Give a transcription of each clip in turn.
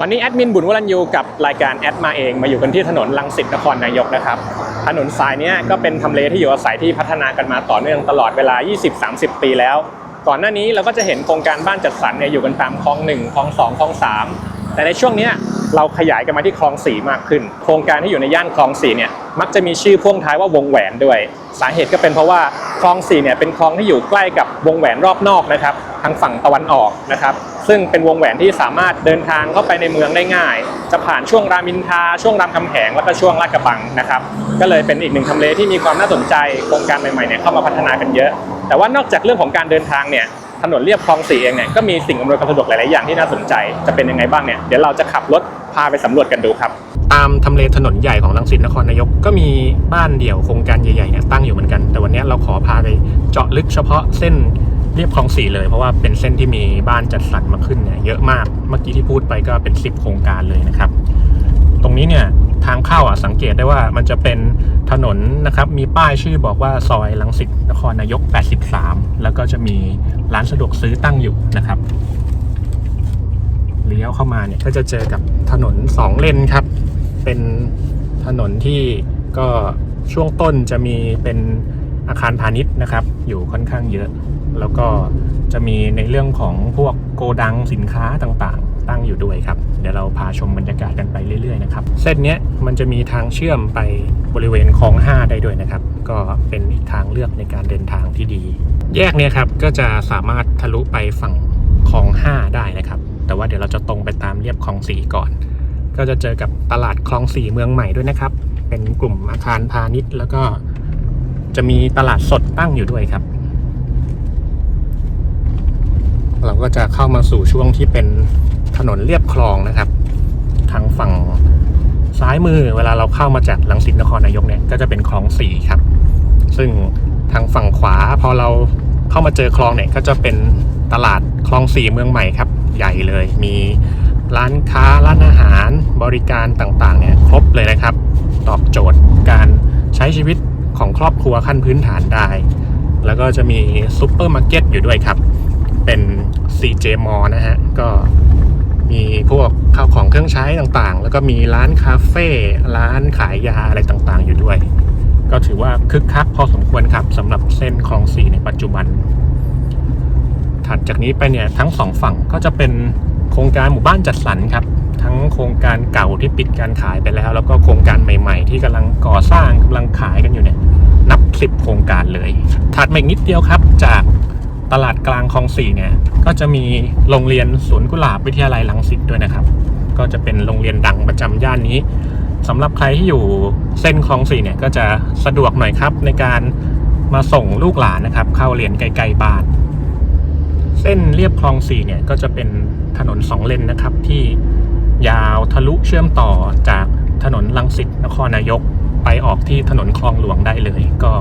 วันนี้แอดมินบุญวรัญยูกับรายการแอดมาเองมาอยู่กันที่ถนนลังสิตนครนายกนะครับถนนสายนี้ก็เป็นทำเลที่อยู่อาศัยที่พัฒนากันมาต่อเนื่องตลอดเวลา 20-30 ปีแล้ว ก่อนหน้านี้เราก็จะเห็นโครงการบ้านจัดสรรเนี่ยอยู่กันตามคลอง1คลอง2คลอง3 แต่ในช่วงนี้เราขยายกันมาที่คลอง4มากขึ้น โครงการที่อยู่ในย่านคลอง4เนี่ยมักจะมีชื่อพ่วงท้ายว่าวงแหวนด้วย สาเหตุก็เป็นเพราะว่าคลอง4เนี่ยเป็นคลองที่อยู่ใกล้กับวงแหวนรอบนอกนะครับางฝั่งตะวันออกนะครับ ซึ่งเป็นวงแหวนที่สามารถเดินทางเข้าไปในเมืองได้ง่าย จะผ่านช่วงรามินทาช่วงรามคำแหงแล้วก็ช่วงลาดกระบังนะครับ ก็เลยเป็นอีกหนึ่งทำเลที่มีความน่าสนใจโครงการใหม่ๆเนี่ยเข้ามาพัฒนากันเยอะ แต่ว่านอกจากเรื่องของการเดินทางเนี่ยถนนเรียบคลองสี่เองเนี่ยก็มีสิ่งอำนวยความสะดวกหลาย ๆ อย่างที่น่าสนใจจะเป็นยังไงบ้างเนี่ยเดี๋ยวเราจะขับรถพาไปสำรวจกันดูครับ ตามทำเลถนนใหญ่ของลังสิตนครนายกก็มีบ้านเดี่ยวโครงการใหญ่ ๆ เนี่ยตั้งอยู่เหมือนกัน แต่วันนี้เราขอพาไปเจาะลึกเฉพาะเส้น เรียบคลองสี่เลยเพราะว่าเป็นเส้นที่มีบ้านจัดสรรมาขึ้นเนี่ยเยอะมากเมื่อกี้ที่พูดไปก็เป็น 10 โครงการเลยนะครับ ตรงนี้เนี่ยทางเข้าอะสังเกตได้ว่ามันจะเป็นถนนนะครับมีป้ายชื่อบอกว่าซอยลังสิตนครนายก 83 แล้วก็จะมีร้านสะดวกซื้อตั้งอยู่นะครับเลี้ยวเข้ามาเนี่ยก็จะเจอกับถนนสองเลนครับ เป็นถนนที่ก็ช่วงต้นจะมีเป็นอาคารพาณิชย์นะครับ อยู่ค่อนข้างเยอะ แล้วก็จะมีในเรื่องของพวกโกดังสินค้าต่างๆ ตั้งอยู่ด้วยครับ เดี๋ยวเราพาชมบรรยากาศกันไปเรื่อยๆนะครับ เส้นนี้มันจะมีทางเชื่อมไปบริเวณคลอง 5 ได้ด้วยนะครับ ก็เป็นอีกทางเลือกในการเดินทางที่ดี แยกเนี้ยครับก็จะสามารถทะลุไปฝั่งคลอง 5 ได้นะครับ แต่ว่าเดี๋ยวเราจะตรงไปตามเรียบคลอง4ก่อน ก็จะเจอกับตลาดคลองสี่เมืองใหม่ด้วยนะครับ เป็นกลุ่มอาคารพาณิชย์ แล้วก็จะมีตลาดสดตั้งอยู่ด้วยครับ เราก็จะเข้ามาสู่ช่วงที่เป็นถนนเลียบคลองนะครับ ทางฝั่งซ้ายมือเวลาเราเข้ามาจากลังสิตนครนายกเนี่ยก็จะเป็นคลองสี่ครับ ซึ่งทางฝั่งขวาพอเราเข้ามาเจอคลองเนี่ยก็จะเป็นตลาดคลองสี่เมืองใหม่ครับ ใหญ่เลยมีร้านค้าร้านอาหารบริการต่างๆเนี่ยครบเลยนะครับ ตอบโจทย์การใช้ชีวิตของครอบครัวขั้นพื้นฐานได้ แล้วก็จะมีซูเปอร์มาร์เก็ตอยู่ด้วยครับ เป็น CJ m a l l นะฮะ ก็มีพวกข้าวของเครื่องใช้ต่างๆ แล้วก็มีร้านคาเฟ่ร้านขายยาอะไรต่างๆ อยู่ด้วย ก็ถือว่าคึกคักพอสมควรครับสำหรับเส้นคลองสีในปัจจุบัน ถัดจากนี้ไปเนี่ยทั้งสองฝั่งก็จะเป็นโครงการหมู่บ้านจัดสรรครับ ทั้งโครงการเก่าที่ปิดการขายไปแล้ว แล้วก็โครงการใหม่ ๆ ที่กำลังก่อสร้างกำลังขายกันอยู่เนี่ยนับสิบโครงการเลย ถัดมาอีกนิดเดียวครับจาก ตลาดกลางคลองสี่เนี่ยก็จะมีโรงเรียนสวนกุหลาบวิทยาลัยลังสิตด้วยนะครับ ก็จะเป็นโรงเรียนดังประจำย่านนี้สำหรับใครที่อยู่เส้นคลองสี่เนี่ยก็จะสะดวกหน่อยครับในการมาส่งลูกหลานนะครับ เข้าเรียนใกลๆบ้าน เส้นเรียบคลองสี่เนี่ยก็จะเป็นถนนสองเลนนะครับที่ยาวทะลุเชื่อมต่อจากถนนลังสิตนครนายกไปออกที่ถนนคลองหลวงได้เลย ก็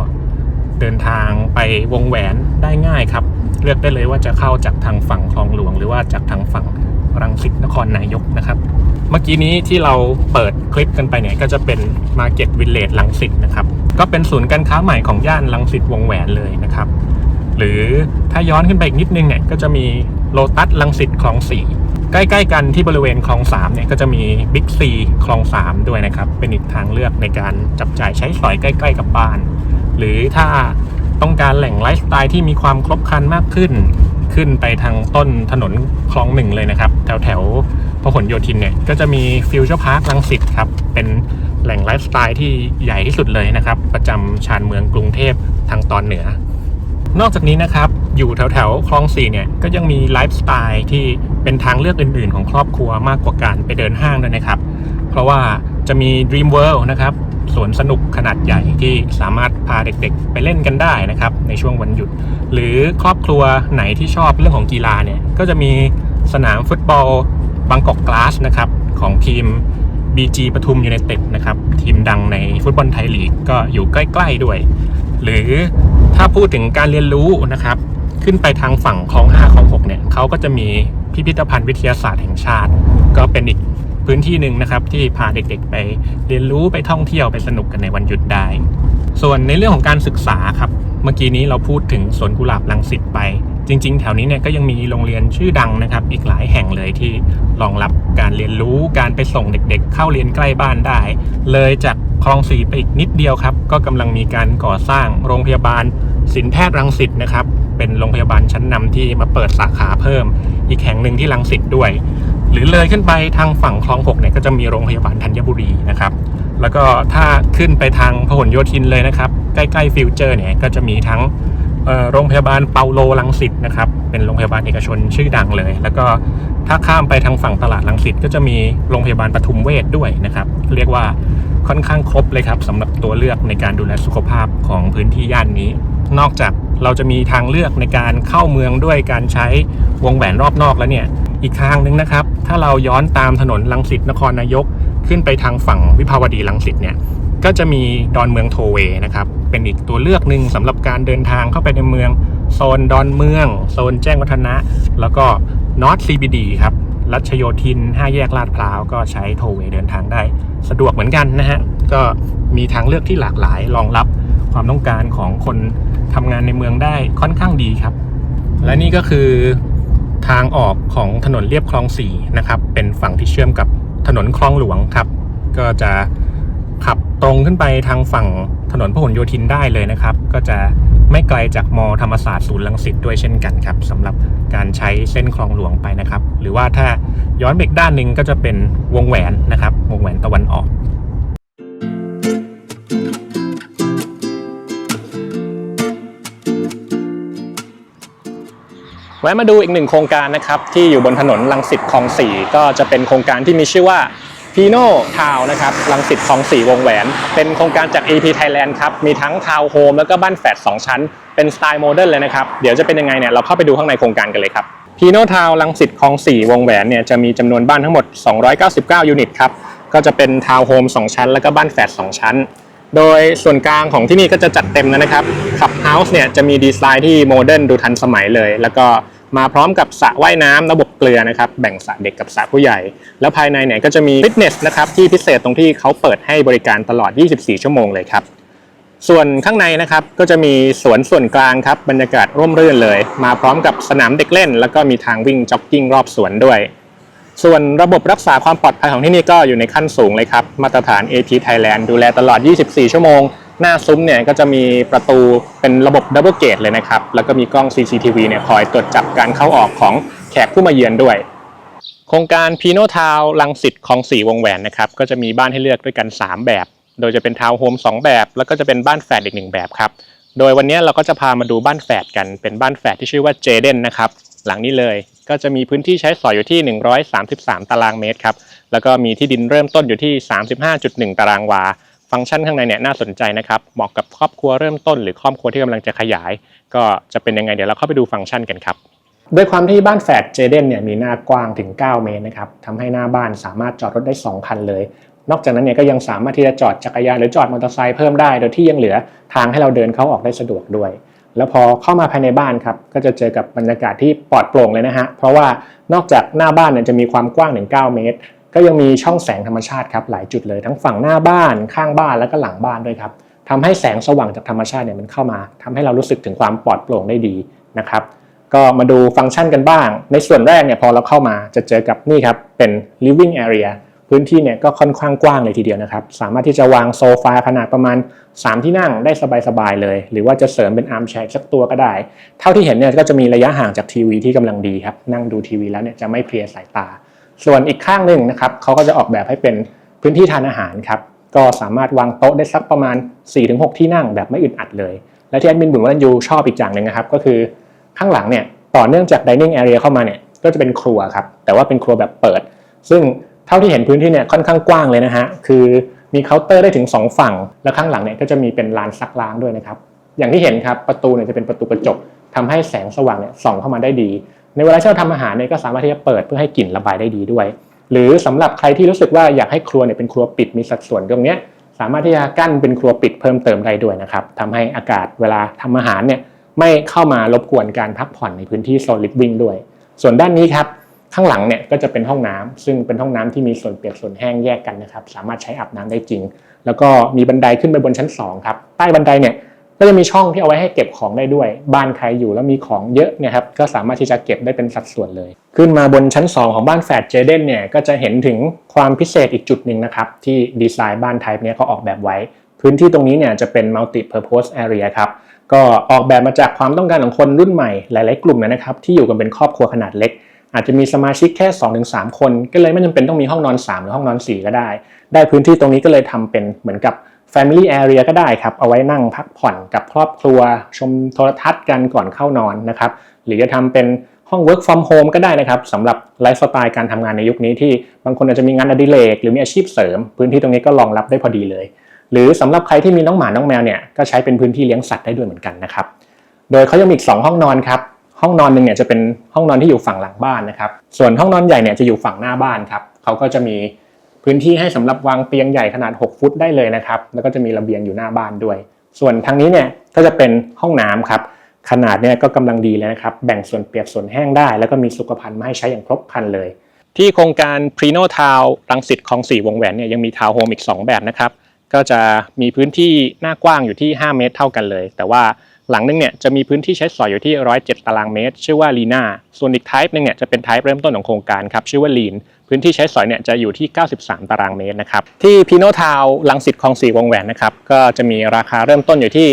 ดินทางไปวงแหวนได้ง่ายครับ เลือกได้เลยว่าจะเข้าจากทางฝั่งคลองหลวง หรือว่าจากทางฝั่งรังสิตนครนายกนะครับ เมื่อกี้นี้ที่เราเปิดคลิปกันไปเนี่ยก็จะเป็น Market Village ลังสิตนะครับก็เป็นศูนย์การค้าใหม่ของย่านลังสิตวงแหวนเลยนะครับหรือถ้าย้อนขึ้นไปอีกนิดนึงเนี่ยก็จะมีโลตัสลังสิตคลองสี่ใกล้ๆกันที่บริเวณคลองสามเนี่ยก็จะมีบิ๊กซีคลองสามด้วยนะครับ เป็นอีกทางเลือกในการจับจ่ายใช้สอยใกล้ ๆ กับบ้าน หรือถ้าต้องการแหล่งไลฟ์สไตล์ที่มีความครบครันมากขึ้น ขึ้นไปทางต้นถนนคลองหนึ่งเลยนะครับ แถวแถวพหลโยธินเนี่ย ก็จะมีฟิวเจอร์พาร์คลังสิตครับ เป็นแหล่งไลฟ์สไตล์ที่ใหญ่ที่สุดเลยนะครับ ประจำชานเมืองกรุงเทพทางตอนเหนือ นอกจากนี้นะครับ อยู่แถวแถวคลองสี่เนี่ย ก็ยังมีไลฟ์สไตล์ที่เป็นทางเลือกอื่น ๆ ของครอบครัวมากกว่าการไปเดินห้างด้วยนะครับ เพราะว่าจะมี Dream World นะครับ สวนสนุกขนาดใหญ่ที่สามารถพาเด็กๆ ไปเล่นกันได้นะครับ ในช่วงวันหยุด หรือครอบครัวไหนที่ชอบเรื่องของกีฬาเนี่ยก็จะมีสนามฟุตบอลบางกอกกลาสนะครับของทีม BG ปทุมยูไนเต็ดนะครับทีมดังในฟุตบอลไทยลีกก็อยู่ใกล้ๆด้วย หรือถ้าพูดถึงการเรียนรู้นะครับขึ้นไปทางฝั่งคลอง5คลอง6เนี่ยเขาก็จะมีพิพิธภัณฑ์วิทยาศาสตร์แห่งชาติ ก็เป็นอีก พื้นที่หนึ่งนะครับ ที่พาเด็กๆ ไปเรียนรู้ไปท่องเที่ยวไปสนุกกันในวันหยุดได้ ส่วนในเรื่องของการศึกษาครับ เมื่อกี้นี้เราพูดถึงสวนกุหลาบลังสิตไป จริง ๆ แถวนี้เนี่ยก็ยังมีโรงเรียนชื่อดังนะครับ อีกหลายแห่งเลยที่รองรับการเรียนรู้การไปส่งเด็ก ๆ เข้าเรียนใกล้บ้านได้ เลยจากคลองสีไปอีกนิดเดียวครับ ก็กำลังมีการก่อสร้างโรงพยาบาลศิลแพทย์รังสิตนะครับเป็นโรงพยาบาลชั้นนำที่มาเปิดสาขาเพิ่ม อีกแห่งหนึ่งที่รังสิตด้วย หรือเลยขึ้นไปทางฝั่งคลองหกเนี่ยก็จะมีโรงพยาบาลธัญบุรีนะครับ แล้วก็ถ้าขึ้นไปทางพหลโยธินเลยนะครับ ใกล้ๆฟิวเจอร์เนี่ยก็จะมีทั้งโรงพยาบาลเปาโลลังสิตนะครับ เป็นโรงพยาบาลเอกชนชื่อดังเลย แล้วก็ถ้าข้ามไปทางฝั่งตลาดลังสิตก็จะมีโรงพยาบาลปทุมเวชด้วยนะครับ เรียกว่าค่อนข้างครบเลยครับสำหรับตัวเลือกในการดูแลสุขภาพของพื้นที่ย่านนี้ นอกจากเราจะมีทางเลือกในการเข้าเมืองด้วยการใช้วงแหวนรอบนอกแล้วเนี่ย อีกทางหนึ่งนะครับ ถ้าเราย้อนตามถนนลังสิตนครนายกขึ้นไปทางฝั่งวิภาวดีลังสิตเนี่ยก็จะมีดอนเมืองโทเวย์นะครับเป็นอีกตัวเลือกหนึ่งสำหรับการเดินทางเข้าไปในเมืองโซนดอนเมือง โซนแจ้งวัฒนะ แล้วก็นอตซีบีดีครับรัชโยธิน 5 แยกลาดพร้าวก็ใช้โทเวย์เดินทางได้ สะดวกเหมือนกันนะฮะ ก็มีทางเลือกที่หลากหลายรองรับความต้องการของคนทำงานในเมืองได้ค่อนข้างดีครับ และนี่ก็คือ ทางออกของถนนเลียบคลองสี่นะครับ เป็นฝั่งที่เชื่อมกับถนนคลองหลวงครับ ก็จะขับตรงขึ้นไปทางฝั่งถนนพหลโยธินได้เลยนะครับ ก็จะไม่ไกลจากมธรรมศาสตร์ศูนย์ลังสิตด้วยเช่นกันครับสำหรับการใช้เส้นคลองหลวงไปนะครับ หรือว่าถ้าย้อนไปอีกด้านหนึ่งก็จะเป็นวงแหวนนะครับ วงแหวนตะวันออก แวะมาดูอีกหนึ่งโครงการนะครับที่อยู่บนถนนลังสิตคลอง4ก็จะเป็นโครงการที่มีชื่อว่า p i n o Town นะครับลังสิตคลอง4วงแหวน เป็นโครงการจาก AP Thailand ครับ มีทั้งทาวน์โฮมแล้วก็บ้านแฝด2ชั้น เป็นสไตล์โมเดิร์นเลยนะครับ เดี๋ยวจะเป็นยังไงเนี่ยเราเข้าไปดูข้างในโครงการกันเลยครับ p i n o Town ลังสิตคลอง4วงแหวนเนี่ยจะมีจำนวนบ้านทั้งหมด 299 ยูนิตครับ ก็จะเป็นทาวน์โฮม2ชั้น แล้วก็บ้านแฝด2ชั้น โดยส่วนกลางของที่นี่ก็จะจัดเต็มแล้วนะครับขับเฮาส์เนี่ยจะมีดีไซน์ที่โมเดิร์นดูทันสมัยเลย แล้วก็ มาพร้อมกับสระว่ายน้ำระบบเกลือนะครับ แบ่งสระเด็กกับสระผู้ใหญ่ แล้วภายในเนี่ยก็จะมีฟิตเนสนะครับที่พิเศษตรงที่เขาเปิดให้บริการตลอด 24 ชั่วโมงเลยครับ ส่วนข้างในนะครับก็จะมีสวนส่วนกลางครับบรรยากาศร่มรื่นเลย มาพร้อมกับสนามเด็กเล่น แล้วก็มีทางวิ่งจ็อกกิ้งรอบสวนด้วย ส่วนระบบรักษาความปลอดภัยของที่นี่ก็อยู่ในขั้นสูงเลยครับมาตรฐาน AP Thailand ดูแลตลอด 24 ชั่วโมง หน้าซุ้มเนี่ยก็จะมีประตูเป็นระบบดับเบิลเกตเลยนะครับ แล้วก็มีกล้อง CCTV เนี่ยคอยตรวจจับการเข้าออกของแขกผู้มาเยือนด้วย โครงการพีโนทาวลังสิตคลองสี่วงแหวนนะครับ ก็จะมีบ้านให้เลือกด้วยกัน 3 แบบ โดยจะเป็นทาวน์โฮม2 แบบ แล้วก็จะเป็นบ้านแฝดอีกหนึ่งแบบครับ โดยวันนี้เราก็จะพามาดูบ้านแฝดกันเป็นบ้านแฝดที่ชื่อว่าเจเดนนะครับหลังนี้เลยก็จะมีพื้นที่ใช้สอยอยู่ที่ 133 ตารางเมตรครับแล้วก็มีที่ดินเริ่มต้นอยู่ที่ 35.1 ตารางวา ฟังก์ชันข้างในเนี่ยน่าสนใจนะครับเหมาะกับครอบครัวเริ่มต้นหรือครอบครัวที่กำลังจะขยาย ก็จะเป็นยังไงเดี๋ยวเราเข้าไปดูฟังก์ชันกันครับด้วยความที่บ้านแฝดเจเดนเนี่ยมีหน้ากว้างถึง 9 เมตรนะครับทำให้หน้าบ้านสามารถจอดรถได้ 2 คันเลย นอกจากนั้นเนี่ยก็ยังสามารถที่จะจอดจักรยานหรือจอดมอเตอร์ไซค์เพิ่มได้ โดยที่ยังเหลือทางให้เราเดินเข้าออกได้สะดวกด้วย แล้วพอเข้ามาภายในบ้านครับก็จะเจอกับบรรยากาศที่ปลอดโปร่งเลยนะฮะเพราะว่านอกจากหน้าบ้านเนี่ยจะมีความกว้างถึง9เมตร ก็ยังมีช่องแสงธรรมชาติครับหลายจุดเลยทั้งฝั่งหน้าบ้านข้างบ้านแล้วก็หลังบ้านด้วยครับทำให้แสงสว่างจากธรรมชาติเนี่ยมันเข้ามาทำให้เรารู้สึกถึงความปลอดโปร่งได้ดีนะครับ ก็มาดูฟังก์ชันกันบ้าง ในส่วนแรกเนี่ยพอเราเข้ามาจะเจอกับนี่ครับเป็น living area พื้นที่เนี่ยก็ค่อนข้างกว้างเลยทีเดียวนะครับ สามารถที่จะวางโซฟาขนาดประมาณ 3 ที่นั่งได้สบายๆเลย หรือว่าจะเสริมเป็นอาร์มแชร์สักตัวก็ได้ เท่าที่เห็นเนี่ยก็จะมีระยะห่างจากทีวีที่กำลังดีครับ นั่งดูทีวีแล้วเนี่ยจะไม่เพลียสายตา ส่วนอีกข้างหนึ่งนะครับเขาก็จะออกแบบให้เป็นพื้นที่ทานอาหารครับก็สามารถวางโต๊ะได้สักประมาณ 4-6 ที่นั่งแบบไม่อึดอัดเลย และที่แอดมินบุ๋มวัลยูชอบอีกอย่างหนึ่งนะครับก็คือข้างหลังเนี่ยต่อเนื่องจาก dining area เข้ามาเนี่ยก็จะเป็นครัวครับแต่ว่าเป็นครัวแบบเปิด ซึ่งเท่าที่เห็นพื้นที่เนี่ยค่อนข้างกว้างเลยนะฮะคือมีเคาน์เตอร์ได้ถึง 2 ฝั่ง แล้วข้างหลังเนี่ยก็จะมีเป็นลานซักล้างด้วยนะครับอย่างที่เห็นครับประตูเนี่ยจะเป็นประตูกระจกทำให้แสงสว่างเนี่ยส่องเข้ามาได้ดี ในเวลาที่เราทำอาหารเนี่ยก็สามารถที่จะเปิดเพื่อให้กลิ่นระบายได้ดีด้วย หรือสำหรับใครที่รู้สึกว่าอยากให้ครัวเนี่ยเป็นครัวปิดมีสัดส่วนตรงนี้สามารถที่จะกั้นเป็นครัวปิดเพิ่มเติมได้ด้วยนะครับทำให้อากาศเวลาทำอาหารเนี่ยไม่เข้ามารบกวนการพักผ่อนในพื้นที่โซนลิฟวิ่งด้วย ส่วนด้านนี้ครับข้างหลังเนี่ยก็จะเป็นห้องน้ำซึ่งเป็นห้องน้ำที่มีส่วนเปียกส่วนแห้งแยกกันนะครับ สามารถใช้อาบน้ำได้จริง แล้วก็มีบันไดขึ้นไปบนชั้น2ครับใต้บันไดเนี่ย ก็จะมีช่องที่เอาไว้ให้เก็บของได้ด้วย บ้านใครอยู่แล้วมีของเยอะเนี่ยครับก็สามารถที่จะเก็บได้เป็นสัดส่วนเลย ขึ้นมาบนชั้น 2 ของบ้านแฝดเจเดนเนี่ยก็จะเห็นถึงความพิเศษอีกจุดหนึ่งนะครับที่ดีไซน์บ้านไทป์เนี้ยเขาออกแบบไว้ พื้นที่ตรงนี้เนี่ยจะเป็น multi purpose area ครับก็ออกแบบมาจากความต้องการของคนรุ่นใหม่หลาย ๆ กลุ่มนะครับที่อยู่กันเป็นครอบครัวขนาดเล็ก อาจจะมีสมาชิกแค่ 2-3 คน ก็เลยไม่จำเป็นต้องมีห้องนอน 3 หรือห้องนอน 4 ก็ได้ ได้พื้นที่ตรงนี้ก็เลยทำเป็นเหมือนกับ Family Area ก็ได้ครับ เอาไว้นั่งพักผ่อนกับครอบครัว ชมโทรทัศน์กันก่อนเข้านอนนะครับ หรือจะทำเป็นห้อง work from home ก็ได้นะครับสำหรับไลฟ์สไตล์การทำงานในยุคนี้ที่บางคนอาจจะมีงานอดิเรกหรือมีอาชีพเสริม พื้นที่ตรงนี้ก็รองรับได้พอดีเลย หรือสำหรับใครที่มีน้องหมาน้องแมวเนี่ยก็ใช้เป็นพื้นที่เลี้ยงสัตว์ได้ด้วยเหมือนกันนะครับโดยเขายังมีอีก 2 ห้องนอนครับห้องนอนหนึ่งเนี่ยจะเป็นห้องนอนที่อยู่ฝั่งหลังบ้านนะครับส่วนห้องนอนใหญ่เนี่ยจะอยู่ฝั่งหน้าบ้านครับเขาก็จะมี พื้นที่ให้สำหรับวางเตียงใหญ่ขนาด 6 ฟุตได้เลยนะครับ แล้วก็จะมีระเบียงอยู่หน้าบ้านด้วย ส่วนทางนี้เนี่ยก็จะเป็นห้องน้ำครับ ขนาดเนี่ยก็กำลังดีเลยนะครับ แบ่งส่วนเปียกส่วนแห้งได้ แล้วก็มีสุขภัณฑ์มาให้ใช้อย่างครบครันเลย ที่โครงการ Prino Town รังสิตคลองสี่วงแหวนเนี่ยยังมีทาวน์โฮมอีก 2 แบบนะครับ ก็จะมีพื้นที่หน้ากว้างอยู่ที่ 5 เมตร เท่ากันเลย แต่ว่า หลังนึงเนี่ยจะมีพื้นที่ใช้สอยอยู่ที่ 107 ตารางเมตร ชื่อว่าลีนาส่วนอีก type นึงเนี่ยจะเป็น type เริ่มต้นของโครงการครับชื่อว่าลีนพื้นที่ใช้สอยเนี่ยจะอยู่ที่ 93 ตารางเมตรนะครับที่พีโนทาวลังสิตคลองสี่วงแหวนนะครับก็จะมีราคาเริ่มต้นอยู่ที่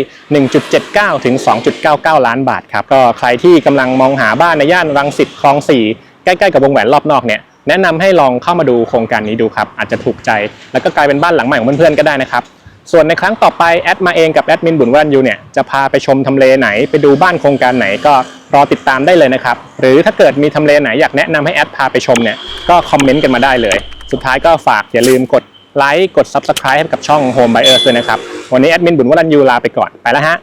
1.79 ถึง 2.99 ล้านบาทครับก็ใครที่กำลังมองหาบ้านในย่านรังสิตคลองสี่ใกล้ๆกับวงแหวนรอบนอกเนี่ยแนะนำให้ลองเข้ามาดูโครงการนี้ดูครับอาจจะถูกใจ แล้วก็กลายเป็นบ้านหลังใหม่ของเพื่อนๆก็ได้นะครับ ส่วนในครั้งต่อไปแอดมาเองกับแอดมินบุญวันยูเนี่ยจะพาไปชมทำเลไหนไปดูบ้านโครงการไหนก็รอติดตามได้เลยนะครับ หรือถ้าเกิดมีทำเลไหนอยากแนะนำให้แอดพาไปชมเนี่ยก็คอมเมนต์กันมาได้เลย สุดท้ายก็ฝากอย่าลืมกดไลค์กด Subscribe ให้กับช่อง Home Buyers ด้วยนะครับ วันนี้แอดมินบุญวรันยูลาไปก่อนไปแล้วฮะ